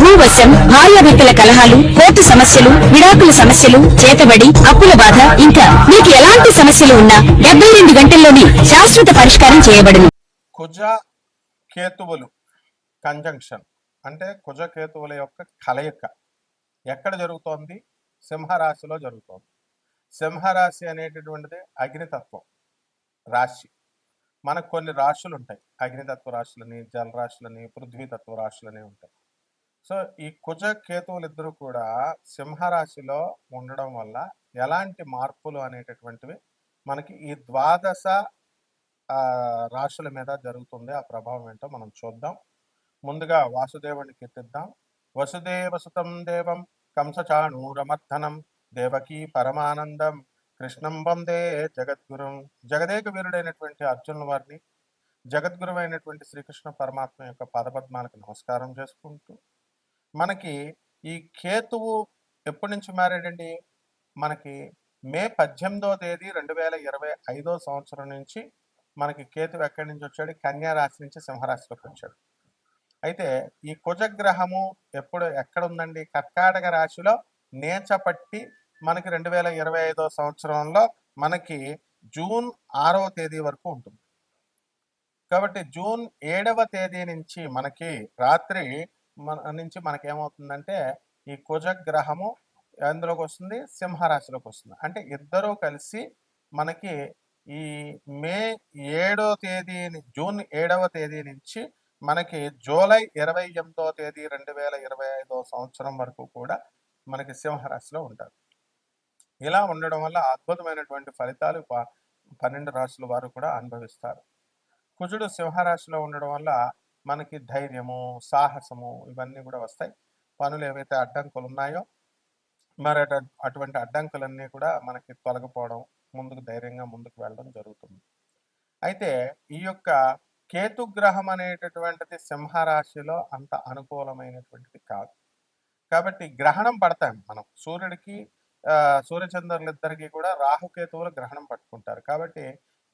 భూవశం భార్యాభర్తల కలహాలు కోర్టు సమస్యలు విడాకుల సమస్యలు చేతబడి అప్పుల బాధ ఇంకా మీకు ఎలాంటి సమస్యలు ఉన్నా డెబ్బై రెండు గంటల్లోనే శాశ్వత పరిష్కారం చేయబడును. కుజ కేతువులు కంజంక్షన్ అంటే కుజ కేతువుల యొక్క కలయిక. ఎక్కడ జరుగుతోంది? సింహరాశిలో జరుగుతోంది. సింహరాశి అనేటటువంటిది అగ్నితత్వం రాశి. మనకు కొన్ని రాశులు ఉంటాయి అగ్నితత్వ రాశులని జలరాశులని పృథ్వీతత్వ రాశులని ఉంటాయి. సో ఈ కుజ కేతువులు ఇద్దరు కూడా సింహరాశిలో ఉండడం వల్ల ఎలాంటి మార్పులు అనేటటువంటివి మనకి ఈ ద్వాదశ రాశుల మీద జరుగుతుంది. ఆ ప్రభావం ఏంటో మనం చూద్దాం. ముందుగా వాసుదేవుని కీర్తిద్దాం. వసుదేవ సుతం దేవం కంసచాణూరమర్ధనం దేవకీ పరమానందం కృష్ణం వందే జగద్గురుం. జగదేక వీరుడైనటువంటి అర్జునుల వారిని జగద్గురువైనటువంటి శ్రీకృష్ణ పరమాత్మ యొక్క పదపద్మాలకు నమస్కారం చేసుకుంటూ మనకి ఈ కేతువు ఎప్పటి నుంచి మారాడండి? మనకి మే పద్దెనిమిదో తేదీ రెండు వేల ఇరవై ఐదో సంవత్సరం నుంచి మనకి కేతువు ఎక్కడి నుంచి వచ్చాడు? కన్యా రాశి నుంచి సింహరాశిలోకి వచ్చాడు. అయితే ఈ కుజగ్రహము ఎప్పుడు ఎక్కడ ఉందండి? కర్కాటక రాశిలో నేచపట్టి మనకి రెండు వేల ఇరవై ఐదో సంవత్సరంలో మనకి జూన్ ఆరవ తేదీ వరకు ఉంటుంది. కాబట్టి జూన్ ఏడవ తేదీ నుంచి మనకి రాత్రి మన నుంచి మనకి ఏమవుతుందంటే ఈ కుజగ్రహము ఎందులోకి వస్తుంది సింహరాశిలోకి వస్తుంది అంటే ఇద్దరూ కలిసి మనకి ఈ మే ఏడో తేదీని జూన్ ఏడవ తేదీ నుంచి మనకి జూలై ఇరవై ఎనిమిదో తేదీ రెండు వేల ఇరవై ఐదో సంవత్సరం వరకు కూడా మనకి సింహరాశిలో ఉంటారు. ఇలా ఉండడం వల్ల అద్భుతమైనటువంటి ఫలితాలు ప- పన్నెండు రాశుల వారు కూడా అనుభవిస్తారు. కుజుడు సింహరాశిలో ఉండడం వల్ల మనకి ధైర్యము సాహసము ఇవన్నీ కూడా వస్తాయి. పనులు ఏవైతే అడ్డంకులు ఉన్నాయో మరి అటువంటి అడ్డంకులన్నీ కూడా మనకి తొలగిపోవడం ముందుకు ధైర్యంగా ముందుకు వెళ్ళడం జరుగుతుంది. అయితే ఈ యొక్క కేతుగ్రహం అనేటటువంటిది సింహరాశిలో అంత అనుకూలమైనటువంటిది కాదు. కాబట్టి గ్రహణం పడతాం మనం. సూర్యుడికి సూర్యచంద్రులిద్దరికీ కూడా రాహుకేతువులు గ్రహణం పట్టుకుంటారు. కాబట్టి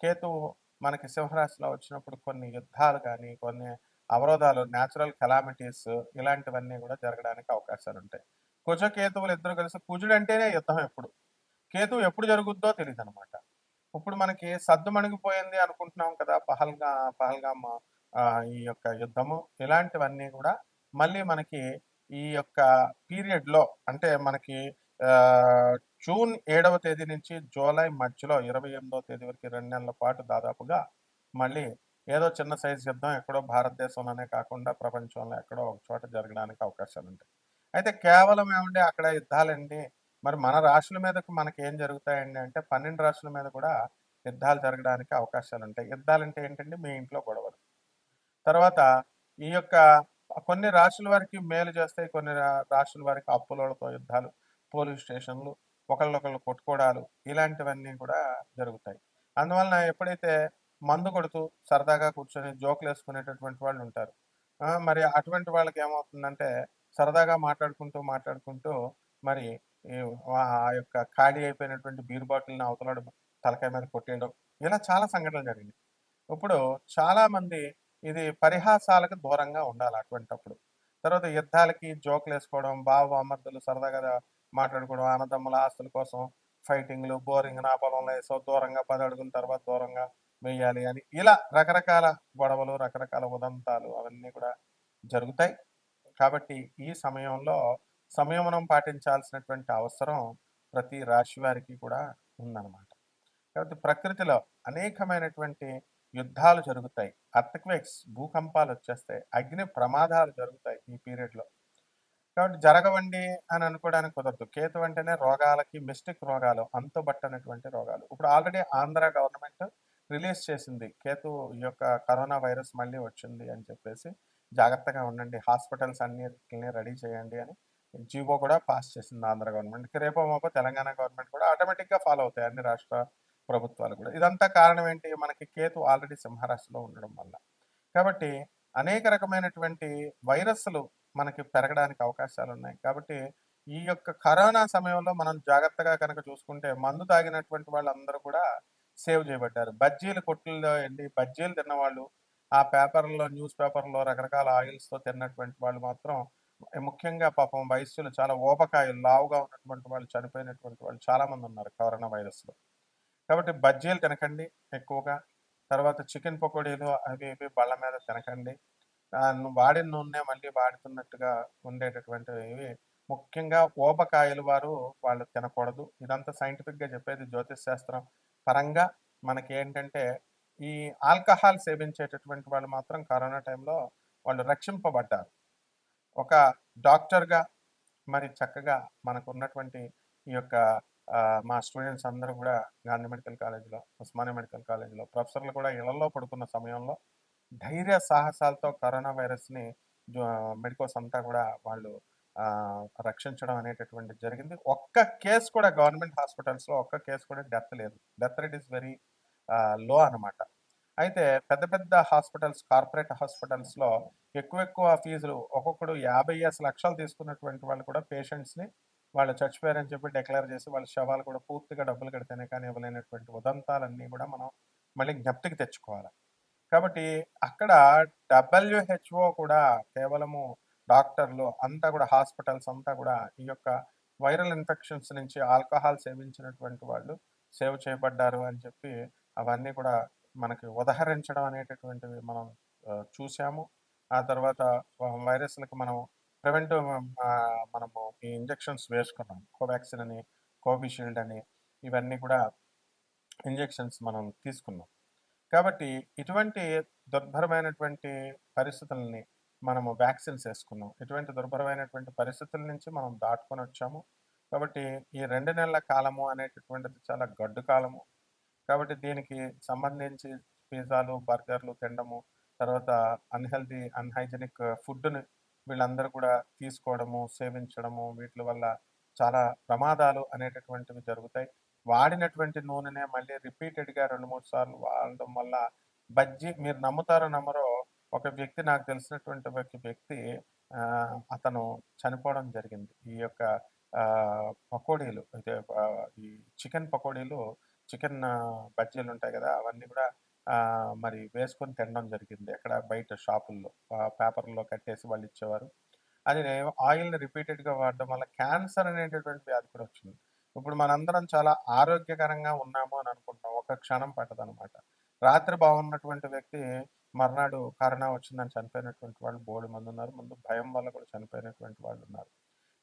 కేతువు మనకి సింహరాశిలో వచ్చినప్పుడు కొన్ని యుద్ధాలు కానీ కొన్ని అవరోధాలు న్యాచురల్ కెలామిటీస్ ఇలాంటివన్నీ కూడా జరగడానికి అవకాశాలు ఉంటాయి. కుజ కేతువులు ఇద్దరు కలిసి కుజుడు అంటేనే యుద్ధం ఎప్పుడు? కేతువు ఎప్పుడు జరుగుద్దో తెలియదు అనమాట ఇప్పుడు మనకి సద్దు మణిగిపోయింది అనుకుంటున్నాం కదా పహల్గా పహల్గామ ఈ యొక్క యుద్ధము ఇలాంటివన్నీ కూడా మళ్ళీ మనకి ఈ యొక్క పీరియడ్లో అంటే మనకి జూన్ ఏడవ తేదీ నుంచి జూలై మధ్యలో ఇరవై ఎనిమిదవ తేదీ వరకు రెండు నెలల పాటు దాదాపుగా మళ్ళీ ఏదో చిన్న సైజు యుద్ధం ఎక్కడో భారతదేశంలోనే కాకుండా ప్రపంచంలో ఎక్కడో ఒక చోట జరగడానికి అవకాశాలు ఉంటాయి. అయితే కేవలం ఏమంటే అక్కడ యుద్ధాలండి. మరి మన రాష్ట్రాల మీదకు మనకి ఏం జరుగుతాయండి అంటే పన్నెండు రాష్ట్రాల మీద కూడా యుద్ధాలు జరగడానికి అవకాశాలు ఉంటాయి. యుద్ధాలంటే ఏంటంటే మీ ఇంట్లో గొడవలు. తర్వాత ఈ యొక్క కొన్ని రాష్ట్రాల వారికి మేలు చేస్తాయి. కొన్ని రా- రాష్ట్రాల వారికి అప్పులతో యుద్ధాలు పోలీస్ స్టేషన్లు ఒకళ్ళొకళ్ళు కొట్టుకోవడాలు ఇలాంటివన్నీ కూడా జరుగుతాయి. అందువలన ఎప్పుడైతే మందు కొడుతూ సరదాగా కూర్చొని జోకులు వేసుకునేటటువంటి వాళ్ళు ఉంటారు. మరి అటువంటి వాళ్ళకి ఏమవుతుందంటే సరదాగా మాట్లాడుకుంటూ మాట్లాడుకుంటూ మరి ఈ ఆ యొక్క ఖాళీ అయిపోయినటువంటి బీర్ బాటిల్ని అవతల తలకాయ మీద కొట్టేయడం ఇలా చాలా సంఘటనలు జరిగినాయి. ఇప్పుడు చాలా మంది ఇది పరిహాసాలకు దూరంగా ఉండాలి అటువంటప్పుడు. తర్వాత యుద్ధాలకి జోకులు వేసుకోవడం బావ అమర్థలు సరదాగా మాట్లాడుకోవడం అన్నదమ్ముల ఆస్తుల కోసం ఫైటింగ్లు బోరింగ్ నా పొలంలో వేసో దూరంగా పది అడుగుల తర్వాత దూరంగా వేయాలి అని. ఇలా రకరకాల గొడవలు రకరకాల ఉదంతాలు అవన్నీ కూడా జరుగుతాయి. కాబట్టి ఈ సమయంలో సంయమనం పాటించాల్సినటువంటి అవసరం ప్రతి రాశి వారికి కూడా ఉందన్నమాట. కాబట్టి ప్రకృతిలో అనేకమైనటువంటి యుద్ధాలు జరుగుతాయి. అర్థక్వేక్స్ భూకంపాలు వచ్చేస్తాయి అగ్ని ప్రమాదాలు జరుగుతాయి ఈ పీరియడ్లో. కాబట్టి జరగవండి అని అనుకోవడానికి కుదరదు. కేతు అంటేనే రోగాలకి మిస్టిక్ రోగాలు అంతుబట్టనటువంటి రోగాలు. ఇప్పుడు ఆల్రెడీ ఆంధ్ర గవర్నమెంట్ రిలీజ్ చేసింది. కేతు ఈ యొక్క కరోనా వైరస్ మళ్ళీ వచ్చింది అని చెప్పేసి జాగ్రత్తగా ఉండండి. హాస్పిటల్స్ అన్నిటిని రెడీ చేయండి అని జీవో కూడా పాస్ చేసింది ఆంధ్ర గవర్నమెంట్ రేపో మాపో తెలంగాణ గవర్నమెంట్ కూడా ఆటోమేటిక్గా ఫాలో అవుతాయి అన్ని రాష్ట్ర ప్రభుత్వాలు కూడా. ఇదంతా కారణం ఏంటి? మనకి కేతు ఆల్రెడీ సింహరాశిలో ఉండడం వల్ల. కాబట్టి అనేక రకమైనటువంటి వైరస్లు మనకి పెరగడానికి అవకాశాలు ఉన్నాయి. కాబట్టి ఈ యొక్క కరోనా సమయంలో మనం జాగ్రత్తగా కనుక చూసుకుంటే మందు తాగినటువంటి వాళ్ళందరూ కూడా సేవ్ చేయబడ్డారు. బజ్జీలు కొట్టుల్లో వెళ్ళి బజ్జీలు తిన్నవాళ్ళు ఆ పేపర్లో న్యూస్ పేపర్లో రకరకాల ఆయిల్స్తో తిన్నటువంటి వాళ్ళు మాత్రం ముఖ్యంగా పాపం వయస్సులు చాలా ఓపకాయలు లావుగా ఉన్నటువంటి వాళ్ళు చనిపోయినటువంటి వాళ్ళు చాలామంది ఉన్నారు కరోనా వైరస్లో. కాబట్టి బజ్జీలు తినకండి ఎక్కువగా. తర్వాత చికెన్ పకోడీలు అవి ఇవి బళ్ళ మీద తినకండి. వాడిన నూనె మళ్ళీ వాడుతున్నట్టుగా ఉండేటటువంటివి ముఖ్యంగా ఓపకాయలు వారు వాళ్ళు తినకూడదు. ఇదంతా సైంటిఫిక్గా చెప్పేది జ్యోతిష్ శాస్త్రం. పరంగా మనకి ఏంటంటే ఈ ఆల్కహాల్ సేవించేటటువంటి వాళ్ళు మాత్రం కరోనా టైంలో వాళ్ళు రక్షింపబడ్డారు. ఒక డాక్టర్గా మరి చక్కగా మనకు ఉన్నటువంటి ఈ యొక్క మా స్టూడెంట్స్ అందరూ కూడా గాంధీ మెడికల్ కాలేజీలో ఉస్మానియా మెడికల్ కాలేజీలో ప్రొఫెసర్లు కూడా ఇళ్ళలో పడుకున్న సమయంలో ధైర్య సాహసాలతో కరోనా వైరస్ని మెడికోస్ అంతా కూడా వాళ్ళు రక్షించడం అనేటటువంటిది జరిగింది. ఒక్క కేసు కూడా గవర్నమెంట్ హాస్పిటల్స్లో ఒక్క కేసు కూడా డెత్ లేదు. Death rate is very low అన్నమాట. అయితే పెద్ద పెద్ద హాస్పిటల్స్ కార్పొరేట్ హాస్పిటల్స్లో ఎక్కువ ఎక్కువ ఫీజులు ఒక్కొక్కడు యాభై ఎస్ లక్షలు తీసుకున్నటువంటి వాళ్ళు కూడా పేషెంట్స్ని వాళ్ళు చచ్చిపోయారని చెప్పి డిక్లేర్ చేసి వాళ్ళ శవాలు కూడా పూర్తిగా డబ్బులు కడితేనే కానీ ఇవ్వలేనటువంటి ఉదంతాలన్నీ కూడా మనం మళ్ళీ జ్ఞప్తికి తెచ్చుకోవాలి. కాబట్టి అక్కడ డబ్ల్యూహెచ్ఓ కూడా కేవలము డాక్టర్లు అంతా కూడా హాస్పిటల్స్ అంతా కూడా ఈ యొక్క వైరల్ ఇన్ఫెక్షన్స్ నుంచి ఆల్కహాల్ సేవించినటువంటి వాళ్ళు సేవ్ చేయబడ్డారు అని చెప్పి అవన్నీ కూడా మనకి ఉదహరించడం అనేటటువంటివి మనం చూసాము ఆ తర్వాత వైరస్లకు మనం ప్రివెంటివ్ మనము ఈ ఇంజెక్షన్స్ వేసుకున్నాం. కోవాక్సిన్ అని కోవిషీల్డ్ అని ఇవన్నీ కూడా ఇంజెక్షన్స్ మనం తీసుకున్నాం. కాబట్టి ఇటువంటి దుర్భరమైనటువంటి పరిస్థితుల్ని మనము వ్యాక్సిన్స్ వేసుకున్నాం ఇటువంటి దుర్భరమైనటువంటి పరిస్థితుల నుంచి మనం దాటుకొని వచ్చాము. కాబట్టి ఈ రెండు నెలల కాలము అనేటటువంటిది చాలా గడ్డు కాలము. కాబట్టి దీనికి సంబంధించి పిజ్జాలు బర్గర్లు తినడము తర్వాత అన్హెల్దీ అన్హైజెనిక్ ఫుడ్ని వీళ్ళందరూ కూడా తీసుకోవడము సేవించడము వీటి వల్ల చాలా ప్రమాదాలు అనేటటువంటివి జరుగుతాయి. వాడినటువంటి నూనెనే మళ్ళీ రిపీటెడ్గా రెండు మూడు సార్లు వాడడం వల్ల బజ్జీ మీరు నమ్ముతారో నమ్మరో ఒక వ్యక్తి నాకు తెలిసినటువంటి ఒక వ్యక్తి అతను చనిపోవడం జరిగింది. ఈ యొక్క పకోడీలు అయితే ఈ చికెన్ పకోడీలు చికెన్ బజ్జీలు ఉంటాయి కదా అవన్నీ కూడా మరి వేసుకొని తినడం జరిగింది ఎక్కడ బయట షాపుల్లో. పేపర్లో కట్టేసి వాళ్ళు ఇచ్చేవారు. అది ఆయిల్ని రిపీటెడ్గా వాడడం వల్ల క్యాన్సర్ అనేటటువంటి వ్యాధి కూడా వచ్చింది. ఇప్పుడు మనందరం చాలా ఆరోగ్యకరంగా ఉన్నాము అని అనుకుంటాం ఒక క్షణం పట్టదనమాట. రాత్రి బాగున్నటువంటి వ్యక్తి మర్నాడు కరోనా వచ్చిందని చనిపోయినటువంటి వాళ్ళు బోర్డు మంది ఉన్నారు. ముందు భయం వల్ల కూడా చనిపోయినటువంటి వాళ్ళు ఉన్నారు.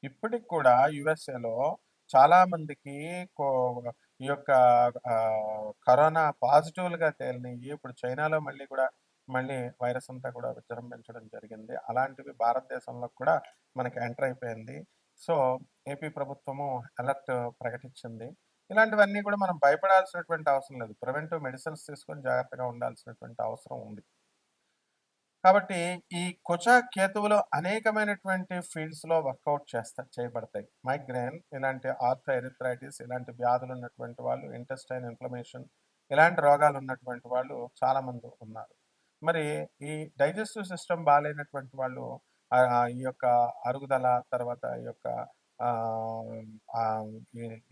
ఇప్పటికి కూడా యుఎస్ఏలో చాలా మందికి కో- ఈ యొక్క కరోనా పాజిటివ్లుగా తేలినాయి. ఇప్పుడు చైనాలో మళ్ళీ కూడా మళ్ళీ వైరస్ అంతా కూడా విజృంభించడం జరిగింది. అలాంటివి భారతదేశంలో కూడా మనకి ఎంటర్ అయిపోయింది. సో ఏపీ ప్రభుత్వము అలర్ట్ ప్రకటించింది. ఇలాంటివన్నీ కూడా మనం భయపడాల్సినటువంటి అవసరం లేదు. ప్రివెంటివ్ మెడిసిన్స్ తీసుకొని జాగ్రత్తగా ఉండాల్సినటువంటి అవసరం ఉంది. కాబట్టి ఈ కుచ కేతువులో అనేకమైనటువంటి ఫీల్డ్స్లో వర్కౌట్ చేస్తా చేయబడతాయి. మైగ్రేన్ ఇలాంటి ఆర్థరైటిస్ ఇలాంటి వ్యాధులు ఉన్నటువంటి వాళ్ళు ఇంటెస్టైన్ ఇన్ఫ్లమేషన్ ఇలాంటి రోగాలు ఉన్నటువంటి వాళ్ళు చాలామంది ఉన్నారు. మరి ఈ డైజెస్టివ్ సిస్టమ్ బాగాలేనటువంటి వాళ్ళు ఈ యొక్క అరుగుదల తర్వాత ఈ యొక్క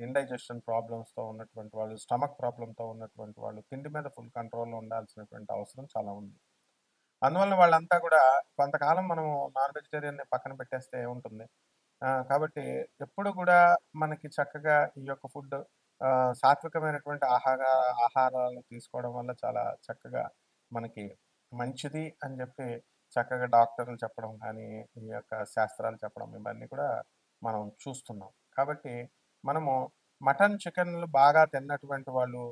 ఇండైజెషన్ ప్రాబ్లమ్స్తో ఉన్నటువంటి వాళ్ళు స్టమక్ ప్రాబ్లంతో ఉన్నటువంటి వాళ్ళు తిండి మీద ఫుల్ కంట్రోల్లో ఉండాల్సినటువంటి అవసరం చాలా ఉంది. అందువల్ల వాళ్ళంతా కూడా కొంతకాలం మనం నాన్ వెజిటేరియన్ని పక్కన పెట్టేస్తే ఉంటుంది. కాబట్టి ఎప్పుడు కూడా మనకి చక్కగా ఈ యొక్క ఫుడ్ సాత్వికమైనటువంటి ఆహార ఆహారాలు తీసుకోవడం వల్ల చాలా చక్కగా మనకి మంచిది అని చెప్పి చక్కగా డాక్టర్లు చెప్పడం కానీ ఈ యొక్క శాస్త్రాలు చెప్పడం ఇవన్నీ కూడా మనం చూస్తున్నాం. కాబట్టి మనము మటన్ చికెన్లు బాగా తిన్నటువంటి వాళ్ళు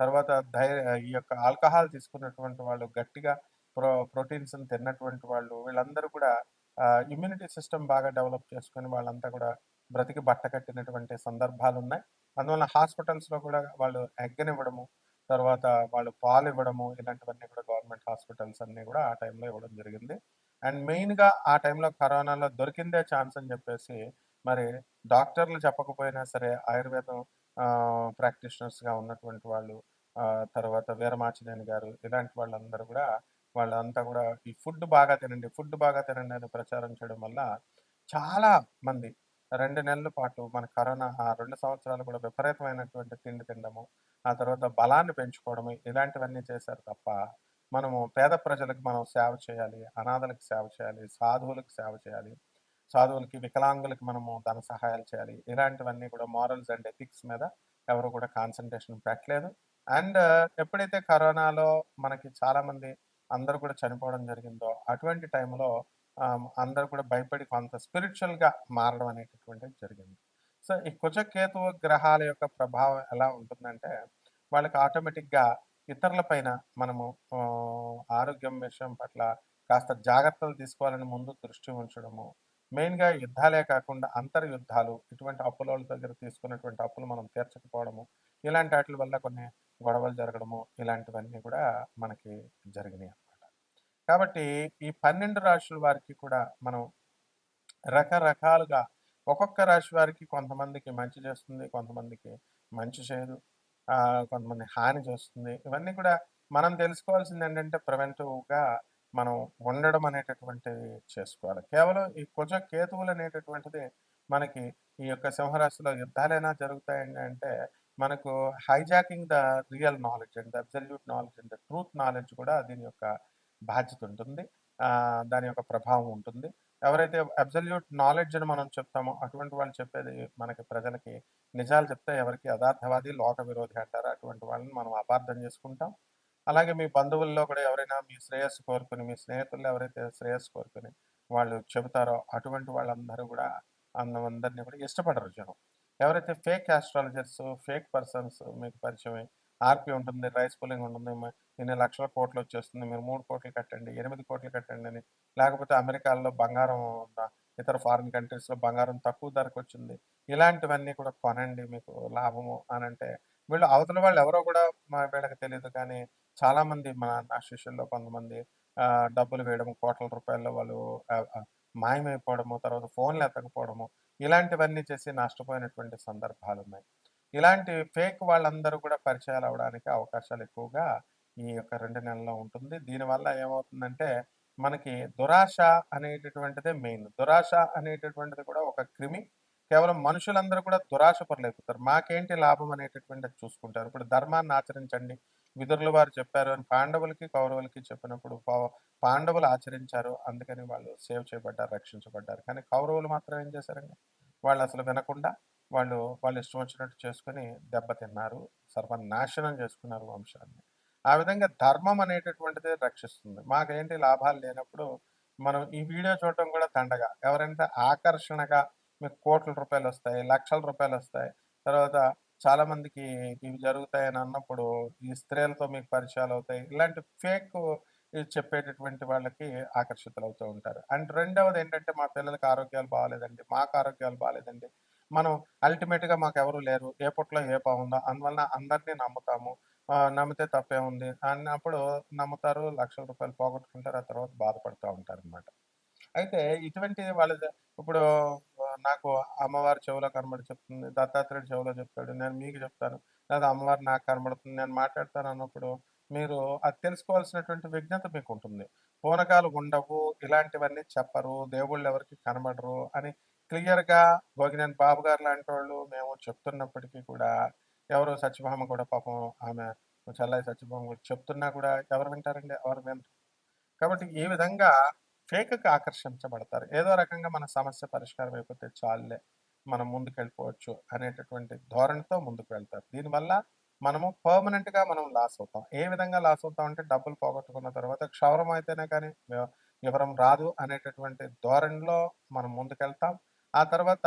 తర్వాత ధైర్య ఈ యొక్క ఆల్కహాల్ తీసుకున్నటువంటి వాళ్ళు గట్టిగా ప్రో ప్రోటీన్స్ తిన్నటువంటి వాళ్ళు వీళ్ళందరూ కూడా ఇమ్యూనిటీ సిస్టమ్ బాగా డెవలప్ చేసుకుని వాళ్ళంతా కూడా బ్రతికి బట్ట కట్టినటువంటి సందర్భాలు ఉన్నాయి అందువల్ల హాస్పిటల్స్లో కూడా వాళ్ళు ఎగ్గనివ్వడము తర్వాత వాళ్ళు పాలు ఇవ్వడము ఇలాంటివన్నీ కూడా గవర్నమెంట్ హాస్పిటల్స్ అన్నీ కూడా ఆ టైంలో ఇవ్వడం జరిగింది. అండ్ మెయిన్గా ఆ టైంలో కరోనాలో దొరికిందే ఛాన్స్ అని చెప్పేసి మరి డాక్టర్లు చెప్పకపోయినా సరే ఆయుర్వేదం ప్రాక్టీషనర్స్గా ఉన్నటువంటి వాళ్ళు తర్వాత వీరమాచినేని గారు ఇలాంటి వాళ్ళందరూ కూడా వాళ్ళంతా కూడా ఈ ఫుడ్ బాగా తినండి ఫుడ్ బాగా తినండి అని ప్రచారం చేయడం వల్ల చాలా మంది రెండు నెలల పాటు మన కరోనా ఆ రెండు సంవత్సరాలు కూడా విపరీతమైనటువంటి తిండి తినడము ఆ తర్వాత బలాన్ని పెంచుకోవడము ఇలాంటివన్నీ చేశారు తప్ప మనము పేద ప్రజలకు మనం సేవ చేయాలి అనాథలకు సేవ చేయాలి సాధువులకు సేవ చేయాలి సాధువులకి వికలాంగులకి మనము ధన సహాయాలు చేయాలి ఇలాంటివన్నీ కూడా మారల్స్ అండ్ ఎథిక్స్ మీద ఎవరు కూడా కాన్సన్ట్రేషన్ పెట్టలేదు. అండ్ ఎప్పుడైతే కరోనాలో మనకి చాలామంది అందరూ కూడా చనిపోవడం జరిగిందో అటువంటి టైంలో అందరూ కూడా భయపడి కొంత స్పిరిచువల్గా మారడం అనేటటువంటిది జరిగింది. సో ఈ కుజకేతు గ్రహాల యొక్క ప్రభావం ఎలా ఉంటుందంటే వాళ్ళకి ఆటోమేటిక్గా ఇతరుల పైన మనము ఆరోగ్యం విషయం పట్ల కాస్త జాగ్రత్తలు తీసుకోవాలని ముందు దృష్టి ఉంచడము మెయిన్గా యుద్ధాలే కాకుండా అంతర్యుద్ధాలు ఇటువంటి అప్పుల వాళ్ళ దగ్గర తీసుకున్నటువంటి అప్పులు మనం తీర్చకపోవడము ఇలాంటి వాటి వల్ల కొన్ని గొడవలు జరగడము ఇలాంటివన్నీ కూడా మనకి జరిగినాయి అన్నమాట కాబట్టి ఈ పన్నెండు రాశుల వారికి కూడా మనం రకరకాలుగా ఒక్కొక్క రాశి వారికి కొంతమందికి మంచి చేస్తుంది కొంతమందికి మంచి చేయదు కొంతమంది హాని చేస్తుంది. ఇవన్నీ కూడా మనం తెలుసుకోవాల్సింది ఏంటంటే ప్రివెంటివ్గా మనం ఉండడం అనేటటువంటిది చేసుకోవాలి. కేవలం ఈ కుజ కేతువులు అనేటటువంటిది మనకి ఈ యొక్క సింహరాశిలో యుద్ధాలైనా జరుగుతాయండి అంటే మనకు hijacking the real knowledge and the absolute knowledge and the truth knowledge కూడా దీని యొక్క బాధ్యత ఉంటుంది. దాని యొక్క ప్రభావం ఉంటుంది. ఎవరైతే అబ్సల్యూట్ నాలెడ్జ్ అని మనం చెప్తామో అటువంటి వాళ్ళు చెప్పేది మనకి ప్రజలకి నిజాలు చెప్తే ఎవరికి యథార్థవాది లోక విరోధి అంటారు. అటువంటి వాళ్ళని మనం అపార్థం చేసుకుంటాం. అలాగే మీ బంధువుల్లో కూడా ఎవరైనా మీ శ్రేయస్సు కోరుకుని మీ స్నేహితుల్లో ఎవరైతే శ్రేయస్సు కోరుకుని వాళ్ళు చెబుతారో అటువంటి వాళ్ళందరూ కూడా అందరినీ కూడా ఇష్టపడరు జనం. ఎవరైతే ఫేక్ ఆస్ట్రాలజర్స్ ఫేక్ పర్సన్స్ మీకు పరిచయమే ఆర్పి ఉంటుంది రైస్ పుల్లింగ్ ఉంటుంది ఎన్ని ఇన్ని లక్షల కోట్లు వచ్చేస్తుంది మీరు మూడు కోట్లు కట్టండి ఎనిమిది కోట్లు కట్టండి అని. లేకపోతే అమెరికాలో బంగారం ఉందా ఇతర ఫారిన్ కంట్రీస్లో బంగారం తక్కువ ధరకు వచ్చింది. ఇలాంటివన్నీ కూడా కొనండి మీకు లాభము అని అంటే వీళ్ళు అవతల వాళ్ళు ఎవరో కూడా మా వీళ్ళకి తెలియదు కానీ చాలామంది మన నా శిష్యుల్లో కొంతమంది డబ్బులు వేయడం కోట్ల రూపాయల్లో వాళ్ళు మాయమైపోవడము తర్వాత ఫోన్లు ఎత్తకపోవడము ఇలాంటివన్నీ చేసి నష్టపోయినటువంటి సందర్భాలు ఉన్నాయి ఇలాంటి ఫేక్ వాళ్ళందరూ కూడా పరిచయాలు అవడానికి అవకాశాలు ఎక్కువగా ఈ యొక్క రెండు నెలల్లో ఉంటుంది. దీనివల్ల ఏమవుతుందంటే మనకి దురాశ అనేటటువంటిదే మెయిన్. దురాశ అనేటటువంటిది కూడా ఒక క్రిమి. కేవలం మనుషులందరూ కూడా దురాశ పరులైపోతారు మాకేంటి లాభం అనేటటువంటిది చూసుకుంటారు. ఇప్పుడు ధర్మాన్ని ఆచరించండి. విదురుల వారు చెప్పారు అని పాండవులకి కౌరవులకి చెప్పినప్పుడు పా- పాండవులు ఆచరించారు. అందుకని వాళ్ళు సేవ్ చేయబడ్డారు రక్షించబడ్డారు. కానీ కౌరవులు మాత్రం ఏం చేశారండి? వాళ్ళు అసలు వినకుండా వాళ్ళు వాళ్ళు ఇష్టం వచ్చినట్టు చేసుకుని దెబ్బతిన్నారు. సర్వనాశనం చేసుకున్నారు వంశాన్ని. ఆ విధంగా ధర్మం అనేటటువంటిది రక్షిస్తుంది. మాకేంటి లాభాలు లేనప్పుడు మనం ఈ వీడియో చూడటం కూడా దండగా. ఎవరంటే ఆకర్షణగా మీకు కోట్ల రూపాయలు వస్తాయి లక్షల రూపాయలు వస్తాయి. తర్వాత చాలా మందికి ఇవి జరుగుతాయని అన్నప్పుడు ఈ స్త్రీలతో మీకు పరిచయాలు అవుతాయి. ఇలాంటి ఫేక్ చెప్పేటటువంటి వాళ్ళకి ఆకర్షితులు అవుతూ ఉంటారు. అండ్ రెండవది ఏంటంటే మా పిల్లలకి ఆరోగ్యాలు బాగాలేదండి. మాకు ఆరోగ్యాలు బాగాలేదండి. మనం అల్టిమేట్గా మాకు ఎవరు లేరు. ఏ పొట్లో ఏ బాగుందో అందువలన అందరినీ నమ్ముతాము. నమ్మితే తప్పే ఉంది అన్నప్పుడు నమ్ముతారు లక్షల రూపాయలు పోగొట్టుకుంటారు ఆ తర్వాత బాధపడుతూ ఉంటారు అనమాట అయితే ఇటువంటి వాళ్ళ ఇప్పుడు నాకు అమ్మవారి చెవులో కనబడి చెప్తుంది దత్తాత్రేయుడు చెవిలో చెప్తాడు నేను మీకు చెప్తాను లేదా అమ్మవారు నాకు కనబడుతుంది నేను మాట్లాడతాను అన్నప్పుడు మీరు అది తెలుసుకోవాల్సినటువంటి విజ్ఞత మీకు ఉంటుంది పూనకాలు ఉండవు ఇలాంటివన్నీ చెప్పరు దేవుళ్ళు ఎవరికి కనబడరు అని క్లియర్గా భోగినేని బాబు గారు లాంటి వాళ్ళు మేము చెప్తున్నప్పటికీ కూడా ఎవరు సత్యభామ కూడా పాపం ఆమె చల్లాయి సత్యభామ కూడా చెప్తున్నా కూడా ఎవరు వింటారండి? ఎవరు వింటారు కాబట్టి ఈ విధంగా ఫేక్కి ఆకర్షించబడతారు. ఏదో రకంగా మన సమస్య పరిష్కారం అయిపోతే చాలులే మనం ముందుకెళ్ళిపోవచ్చు అనేటటువంటి ధోరణితో ముందుకు వెళ్తారు. దీనివల్ల మనము పర్మనెంట్గా మనం లాస్ అవుతాం. ఏ విధంగా లాస్ అవుతాం అంటే డబ్బులు పోగొట్టుకున్న తర్వాత క్షౌరం అయితేనే కానీ వివరం రాదు అనేటటువంటి ధోరణిలో మనం ముందుకెళ్తాం. ఆ తర్వాత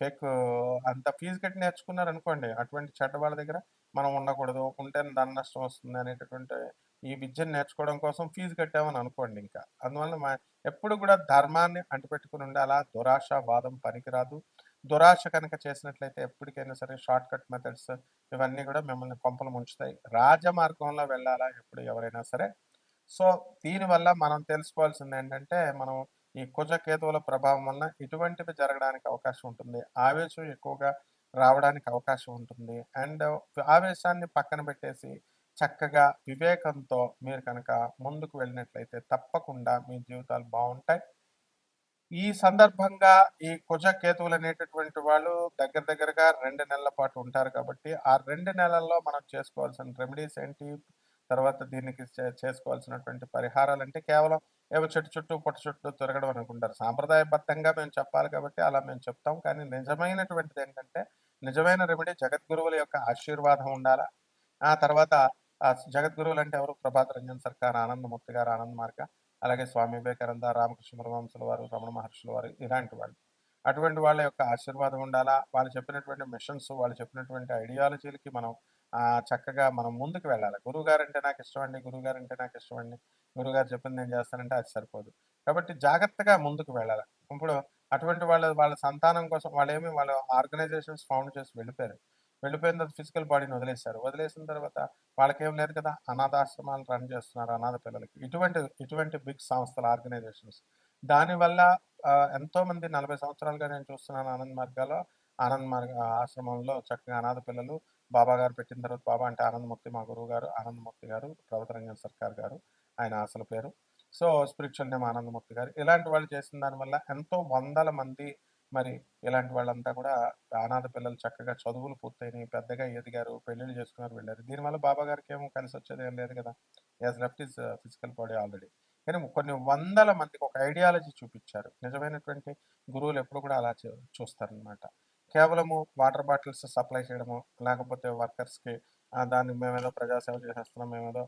టెక్ అంత ఫీజు కట్టి నేర్చుకున్నారు అనుకోండి అటువంటి చెడ్డ వాళ్ళ దగ్గర మనం ఉండకూడదు ఉంటే దాని నష్టం వస్తుంది అనేటటువంటి ఈ విద్యను నేర్చుకోవడం కోసం ఫీజు కట్టామని అనుకోండి ఇంకా. అందువల్ల మా ఎప్పుడు కూడా ధర్మాన్ని అంటిపెట్టుకుని ఉండాలా దురాశ వాదం పనికిరాదు. దురాశ కనుక చేసినట్లయితే ఎప్పటికైనా సరే షార్ట్ కట్ మెథడ్స్ ఇవన్నీ కూడా మిమ్మల్ని కొంపలు ముంచుతాయి. రాజమార్గంలో వెళ్ళాలా ఎప్పుడు ఎవరైనా సరే? సో దీనివల్ల మనం తెలుసుకోవాల్సింది ఏంటంటే మనం ఈ కుజకేతువుల ప్రభావం వలన ఇటువంటివి జరగడానికి అవకాశం ఉంటుంది. ఆవేశం ఎక్కువగా రావడానికి అవకాశం ఉంటుంది. అండ్ ఆవేశాన్ని పక్కన పెట్టేసి చక్కగా వివేకంతో మీరు కనుక ముందుకు వెళ్ళినట్లయితే తప్పకుండా మీ జీవితాలు బాగుంటాయి. ఈ సందర్భంగా ఈ కుజకేతువులు అనేటటువంటి వాళ్ళు దగ్గర దగ్గరగా రెండు నెలల పాటు ఉంటారు కాబట్టి ఆ రెండు నెలల్లో మనం చేసుకోవాల్సిన రెమెడీస్ ఏంటి? తర్వాత దీనికి చే- చేసుకోవాల్సినటువంటి పరిహారాలు అంటే కేవలం ఏవో చెట్టు చుట్టూ పుట్ట చుట్టూ తిరగడం అనుకుంటారు. సాంప్రదాయబద్ధంగా మేము చెప్పాలి కాబట్టి అలా మేము చెప్తాం. కానీ నిజమైనటువంటిది ఏంటంటే నిజమైన రెమెడీ జగద్గురువుల యొక్క ఆశీర్వాదం ఉండాలా? ఆ తర్వాత ఆ జగద్గురువులు అంటే ఎవరు? ప్రభాత్ రంజన్ సర్కార్ ఆనందమూర్తి గారు ఆనంద్ మార్గ అలాగే స్వామి వివేకానంద రామకృష్ణ పరమహంసుల వారు రమణ మహర్షుల వారు ఇలాంటి వాళ్ళు. అటువంటి వాళ్ళ యొక్క ఆశీర్వాదం ఉండాలా? వాళ్ళు చెప్పినటువంటి మిషన్స్ వాళ్ళు చెప్పినటువంటి ఐడియాలజీలకి మనం చక్కగా మనం ముందుకు వెళ్ళాలి. గురువుగారు అంటే నాకు ఇష్టం అండి గురువుగారు అంటే నాకు ఇష్టం అండి గురువుగారు చెప్పింది నేను చేస్తానంటే అది సరిపోదు. కాబట్టి జాగ్రత్తగా ముందుకు వెళ్ళాలి. ఇప్పుడు అటువంటి వాళ్ళ వాళ్ళ సంతానం కోసం వాళ్ళు ఏమి వాళ్ళ ఆర్గనైజేషన్స్ ఫౌండ్ చేసి వెళ్ళిపోయారు. వెళ్ళిపోయిన తర్వాత ఫిజికల్ బాడీని వదిలేశారు. వదిలేసిన తర్వాత వాళ్ళకేం లేదు కదా? అనాథాశ్రమాలు రన్ చేస్తున్నారు అనాథ పిల్లలకి. ఇటువంటి ఇటువంటి బిగ్ సంస్థలు ఆర్గనైజేషన్స్. దానివల్ల ఎంతోమంది నలభై సంవత్సరాలుగా నేను చూస్తున్నాను ఆనంద్ మార్గాలో. ఆనంద్ మార్గ ఆశ్రమంలో చక్కగా అనాథ పిల్లలు బాబా గారు పెట్టిన తర్వాత బాబా అంటే ఆనందమూర్తి మా గురువు గారు ఆనందమూర్తి గారు ప్రభుత్వరంగం సర్కార్ గారు ఆయన అసలు పేరు. సో స్పిరిచువల్ నేమ్ ఆనందమూర్తి గారు. ఇలాంటి వాళ్ళు చేసిన దానివల్ల ఎంతో వందల మంది మరి ఇలాంటి వాళ్ళంతా కూడా అనాథ పిల్లలు చక్కగా చదువులు పూర్తయినాయి పెద్దగా ఎదిగారు పెళ్ళిళ్ళు చేసుకున్నారు వెళ్ళారు. దీనివల్ల బాబా గారికి ఏమో కలిసి వచ్చేది ఏం లేదు కదా. As left is physical body already కానీ కొన్ని వందల మందికి ఒక ఐడియాలజీ చూపించారు. నిజమైనటువంటి గురువులు ఎప్పుడు కూడా అలా చూ- చూస్తారనమాట కేవలము వాటర్ బాటిల్స్ సప్లై చేయడము లేకపోతే వర్కర్స్కి దాన్ని మేమేదో ప్రజాసేవ చేసేస్తున్నాం మేమేదో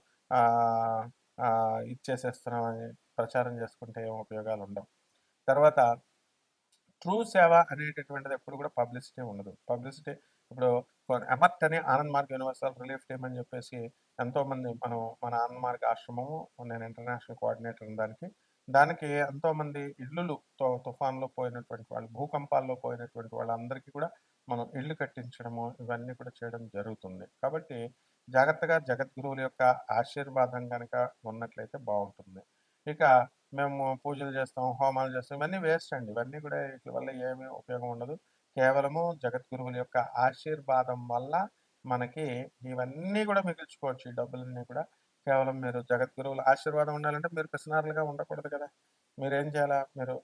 ఇచ్చేసేస్తున్నాం అని ప్రచారం చేసుకుంటే ఏం ఉపయోగాలు ఉండవు. తర్వాత ట్రూ సేవ అనేటటువంటిది ఎప్పుడు కూడా పబ్లిసిటీ ఉండదు. పబ్లిసిటీ ఇప్పుడు ఎమర్ట్ అని Anand Marg universal relief team అని చెప్పేసి ఎంతోమంది మనం మన ఆనంద్ మార్గ్ ఆశ్రమము నేను ఇంటర్నేషనల్ కోఆర్డినేటర్ దానికి దానికి ఎంతోమంది ఇళ్ళు తుఫాన్లో పోయినటువంటి వాళ్ళు భూకంపాల్లో పోయినటువంటి వాళ్ళందరికీ కూడా మనం ఇళ్ళు కట్టించడము ఇవన్నీ కూడా చేయడం జరుగుతుంది. కాబట్టి జాగ్రత్తగా జగద్గురువుల యొక్క ఆశీర్వాదం కనుక ఉన్నట్లయితే బాగుంటుంది. ఇక మేము పూజలు చేస్తాం హోమాలు చేస్తాం ఇవన్నీ వేస్ట్ అండి. ఇవన్నీ కూడా వీటి వల్ల ఏమీ ఉపయోగం ఉండదు. కేవలము జగద్గురువుల యొక్క ఆశీర్వాదం వల్ల మనకి ఇవన్నీ కూడా మిగిల్చుకోవచ్చు. ఈ డబ్బులన్నీ కూడా కేవలం మీరు జగద్గురువుల ఆశీర్వాదం ఉండాలంటే మీరు పిసినారులుగా ఉండకూడదు కదా. మీరేం చేయాలా? మీరు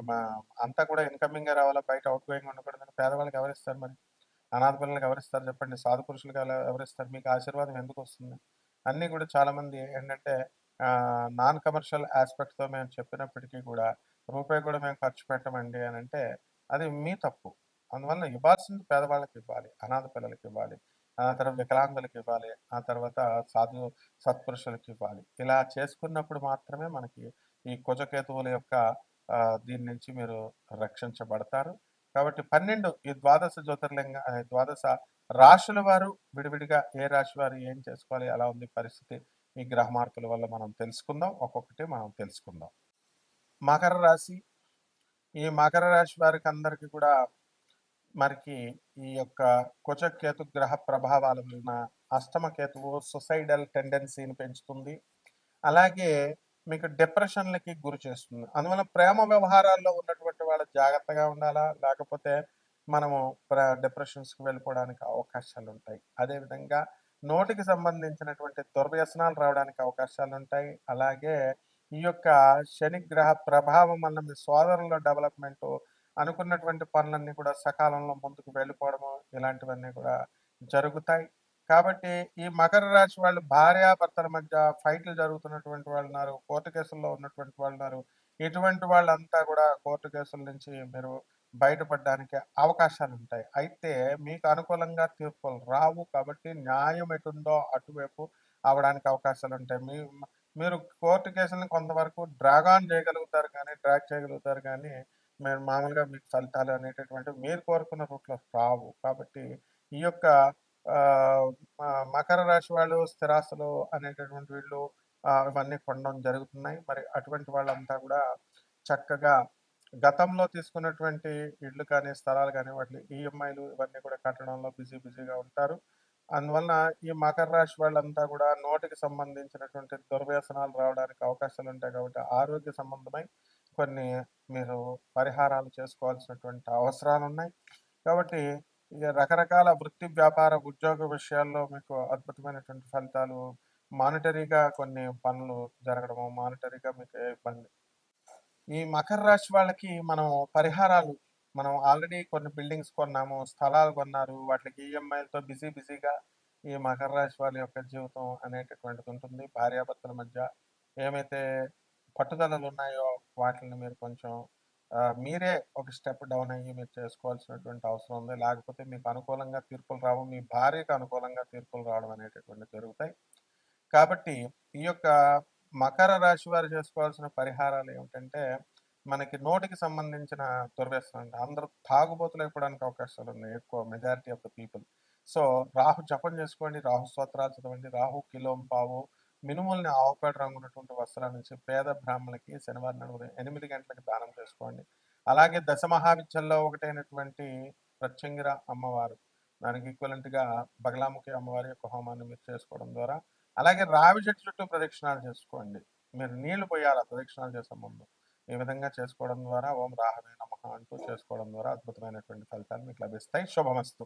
మా- అంతా కూడా ఇన్కమింగ్గా రావాలా? బయట అవుట్ గోయింగ్ ఉండకూడదు పేదవాళ్ళకి ఎవరిస్తారు మరి? అనాథ పిల్లలకి ఎవరిస్తారు చెప్పండి? సాధు పురుషులకు ఎలా ఎవరిస్తారు మీకు ఆశీర్వాదం ఎందుకు వస్తుంది? అన్నీ కూడా చాలామంది ఏంటంటే నాన్ కమర్షియల్ ఆస్పెక్ట్తో మేము చెప్పినప్పటికీ కూడా రూపాయి కూడా మేము ఖర్చు పెట్టమండి అని అంటే అది మీ తప్పు. అందువల్ల ఇవ్వాల్సింది పేదవాళ్ళకి ఇవ్వాలి అనాథ పిల్లలకి ఇవ్వాలి. ఆ తర్వాత వికలాంగులకు ఇవ్వాలి. ఆ తర్వాత సాధు సత్పురుషులకు ఇవ్వాలి. ఇలా చేసుకున్నప్పుడు మాత్రమే మనకి ఈ కుజకేతువుల యొక్క దీని నుంచి మీరు రక్షించబడతారు. కాబట్టి పన్నెండు ఈ ద్వాదశ జ్యోతిర్లింగ ద్వాదశ రాశుల వారు విడివిడిగా ఏ రాశి వారు ఏం చేసుకోవాలి ఎలా ఉంది పరిస్థితి ఈ గ్రహ మార్పుల వల్ల మనం తెలుసుకుందాం. ఒక్కొక్కటి మనం తెలుసుకుందాం. మకర రాశి. ఈ మకర రాశి వారికి అందరికీ కూడా మనకి ఈ యొక్క కుచకేతు గ్రహ ప్రభావాల వలన అష్టమ కేతువు సుసైడల్ టెండెన్సీని పెంచుతుంది. అలాగే మీకు డిప్రెషన్లకి గురి చేస్తుంది. అందువల్ల ప్రేమ వ్యవహారాల్లో ఉన్నటువంటి వాళ్ళు జాగ్రత్తగా ఉండాలా? లేకపోతే మనము డిప్రెషన్స్కి వెళ్ళిపోవడానికి అవకాశాలు ఉంటాయి అదేవిధంగా నోటికి సంబంధించినటువంటి దుర్వ్యసనాలు రావడానికి అవకాశాలు ఉంటాయి అలాగే ఈ యొక్క శని గ్రహ ప్రభావం వల్ల మీ సోదరుల డెవలప్మెంట్ అనుకున్నటువంటి పనులన్నీ కూడా సకాలంలో ముందుకు వెళ్ళిపోవడము ఇలాంటివన్నీ కూడా జరుగుతాయి. కాబట్టి ఈ మకర రాశి వాళ్ళు భార్యాభర్తల మధ్య ఫైట్లు జరుగుతున్నటువంటి వాళ్ళు ఉన్నారు కోర్టు కేసుల్లో ఉన్నటువంటి వాళ్ళు ఉన్నారు. ఇటువంటి వాళ్ళంతా కూడా కోర్టు కేసుల నుంచి మీరు బయటపడడానికి అవకాశాలు ఉంటాయి. అయితే మీకు అనుకూలంగా తీర్పులు రావు కాబట్టి న్యాయం ఎటుందో అటువైపు అవడానికి అవకాశాలు ఉంటాయి. మీ మీరు కోర్టు కేసులను కొంతవరకు డ్రాగాన్ చేయగలుగుతారు కానీ డ్రాగ్ చేయగలుగుతారు కానీ మీరు మామూలుగా మీకు ఫలితాలు అనేటటువంటి మీరు కోరుకున్న రూట్లో రావు. కాబట్టి ఈ యొక్క మకర రాశి వాళ్ళు స్థిరాస్తులు అనేటటువంటి వీళ్ళు ఇవన్నీ కొనడం జరుగుతున్నాయి. మరి అటువంటి వాళ్ళంతా కూడా చక్కగా గతంలో తీసుకున్నటువంటి ఇళ్ళు కానీ స్థలాలు కానీ వాటి ఈఎంఐలు ఇవన్నీ కూడా కట్టడంలో బిజీ బిజీగా ఉంటారు. అందువలన ఈ మకర రాశి వాళ్ళంతా కూడా నోటికి సంబంధించినటువంటి దుర్వ్యసనాలు రావడానికి అవకాశాలు ఉంటాయి కాబట్టి ఆరోగ్య సంబంధమై కొన్ని మీరు పరిహారాలు చేసుకోవాల్సినటువంటి అవసరాలు ఉన్నాయి కాబట్టి ఇక రకరకాల వృత్తి వ్యాపార ఉద్యోగ విషయాల్లో మీకు అద్భుతమైనటువంటి ఫలితాలు మానిటరీగా కొన్ని పనులు జరగడము మానిటరీగా మీకు ఇబ్బంది. ఈ మకర రాశి వాళ్ళకి మనం పరిహారాలు మనం ఆల్రెడీ కొన్ని బిల్డింగ్స్ కొన్నాము స్థలాలు కొన్నారు వాటికి ఈఎంఐలతో బిజీ బిజీగా ఈ మకర రాశి వాళ్ళ యొక్క జీవితం అనేటటువంటిది ఉంటుంది. భార్యాభర్తల మధ్య ఏమైతే పట్టుదలలు ఉన్నాయో వాటిని మీరు కొంచెం మీరే ఒక స్టెప్ డౌన్ అయ్యి మీరు చేసుకోవాల్సినటువంటి అవసరం ఉంది. లేకపోతే మీకు అనుకూలంగా తీర్పులు రావు మీ భార్యకు అనుకూలంగా తీర్పులు రావడం అనేటటువంటి జరుగుతాయి. కాబట్టి ఈ యొక్క మకర రాశి వారు చేసుకోవాల్సిన పరిహారాలు ఏమిటంటే మనకి నోటికి సంబంధించిన దుర్వ్యసనం అంటే అందరూ తాగుబోతులు అయిపోవడానికి అవకాశాలు ఉన్నాయి ఎక్కువ majority of the people so Rahu జపం చేసుకోండి రాహు స్తోత్రాలు చదవండి రాహు కిలోం పావు మినుముల్ని ఆవుపేట రంగు ఉన్నటువంటి వస్త్రాల నుంచి పేద బ్రాహ్మణులకి శనివారం నాడు ఉదయం ఎనిమిది గంటలకు దానం చేసుకోండి. అలాగే దశ మహావిద్యల్లో ఒకటైనటువంటి ప్రత్యంగిర అమ్మవారు దానికి ఈక్వలెంట్గా బగలాముఖి అమ్మవారి యొక్క హోమాన్ని మీరు చేసుకోవడం ద్వారా. అలాగే రావి చెట్టు చుట్టూ ప్రదక్షిణాలు చేసుకోండి. మీరు నీళ్ళు పోయాలి ప్రదక్షిణాలు చేసే ముందు? ఈ విధంగా చేసుకోవడం ద్వారా ఓం రాహవే నమ అంటూ చేసుకోవడం ద్వారా అద్భుతమైనటువంటి ఫలితాలు మీకు లభిస్తాయి. శుభమస్తు.